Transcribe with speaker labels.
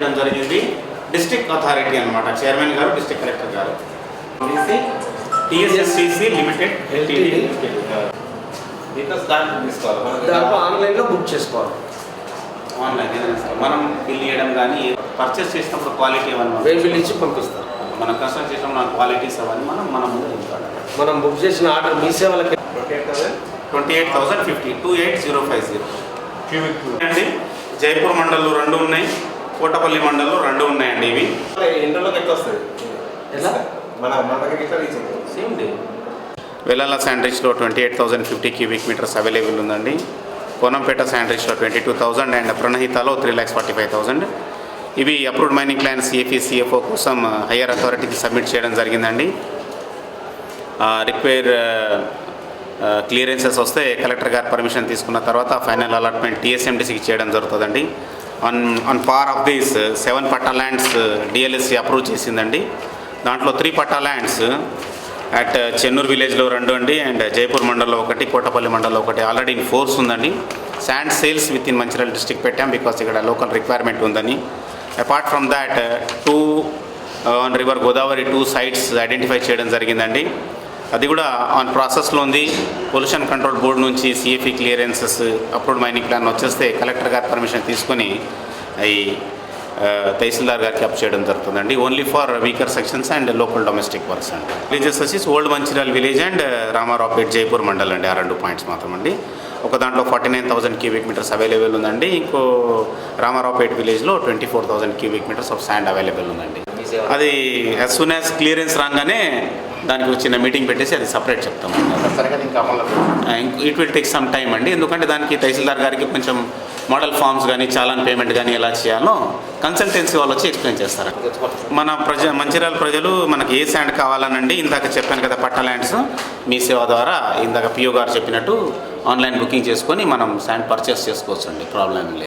Speaker 1: చేయడం జరిగింది. District authority అన్నమాట. చైర్మన్ గారు డిస్ట్రిక్ట్ కలెక్టర్ గారు. టిఎస్ఎస్సిసి లిమిటెడ్ దాంట్లో
Speaker 2: ఆన్లైన్లో బుక్ చేసుకోవాలి.
Speaker 1: ఆన్లైన్ ఏదైనా సరే. మనం బిల్ చేయడం కానీ పర్చేస్ చేసినప్పుడు క్వాలిటీ
Speaker 2: బిల్ ఇచ్చి పంపిస్తారు
Speaker 1: మనం కన్స్ట్రక్ట్ చేసినప్పుడు మన క్వాలిటీస్ అవన్నీ మనం మన
Speaker 2: మనం బుక్ చేసిన ఆర్డర్ మీ సేవలకి.
Speaker 1: Twenty eight thousand fifty two eight zero five zero అండి జైపూర్ మండల్లో రెండు ఉన్నాయి. కోటపల్లి మండల్లో రెండు ఉన్నాయండి ఇవి.
Speaker 3: వస్తుంది
Speaker 2: ఎలా?
Speaker 3: మన మన
Speaker 1: same day Vellala శాండ్రిచ్లో twenty eight thousand fifty cubic metres available ఉందండి. కోనంపేట శాండ్రిచ్లో twenty two thousand and ప్రణహితాలో three lakhs forty five thousand ఇవి approved mining plan CFE CFO కోసం హయ్యర్ అథారిటీకి సబ్మిట్ చేయడం జరిగిందండి. రిక్వైర్ క్లియరెన్సెస్ వస్తే కలెక్టర్ గారు పర్మిషన్ తీసుకున్న తర్వాత ఫైనల్ అలాట్మెంట్ టీఎస్ఎండిసికి చేయడం జరుగుతుందండి. On on part of these seven patta lands DLSC approve చేసిందండి. దాంట్లో three patta lands at Chennur విలేజ్లో రెండు అండి అండ్ జైపూర్ మండల్లో ఒకటి కోటపల్లి మండల్లో ఒకటి ఆల్రెడీ ఇన్ ఫోర్స్ ఉందండి. Sand sales with in Mancherial district పెట్టాం బికాస్ ఇక్కడ లోకల్ రిక్వైర్మెంట్ ఉందని. Apart from that two on river Godavari two sites identify చేయడం జరిగిందండి. అది కూడా ఆన్ ప్రాసెస్లో ఉంది. పొల్యూషన్ కంట్రోల్ బోర్డు నుంచి CFE clearances approved mining plan వచ్చేస్తే కలెక్టర్ గారి పర్మిషన్ తీసుకొని అవి తహసీల్దార్ గారికి అప్ చేయడం జరుగుతుందండి. Only for weaker sections and local domestic works అండి. విలేజెస్ వచ్చేసి old Mancherial village and Ramaraopet Jaipur mandal అండి. ఆ రెండు పాయింట్స్ మాత్రం అండి. ఒక దాంట్లో forty nine thousand cubic metres available ఉందండి. ఇంకో రామారావుపేట్ విలేజ్లో twenty four thousand cubic metres of sand available ఉందండి. అది యాజ్ సూన్ యాజ్ క్లియరెన్స్ రాగానే దానికి చిన్న మీటింగ్ పెట్టేసి అది సపరేట్ చెప్తాం it will take some time అండి. ఎందుకంటే దానికి తహసీల్దార్ గారికి కొంచెం మోడల్ ఫామ్స్ కానీ చాలాన్ పేమెంట్ కానీ ఎలా చేయాలో కన్సల్టెన్సీ వాళ్ళు వచ్చి ఎక్స్ప్లెయిన్ చేస్తారు. మన ప్రజ మంచిర్యాల ప్రజలు మనకి ఏ శాండ్ కావాలనండి ఇందాక చెప్పాను కదా పట్ట ల్యాండ్స్ మీ సేవ ద్వారా ఇందాక పిఓ గారు చెప్పినట్టు ఆన్లైన్ బుకింగ్ చేసుకొని మనం శాండ్ పర్చేస్ చేసుకోవచ్చు అండి ప్రాబ్లం లేదు.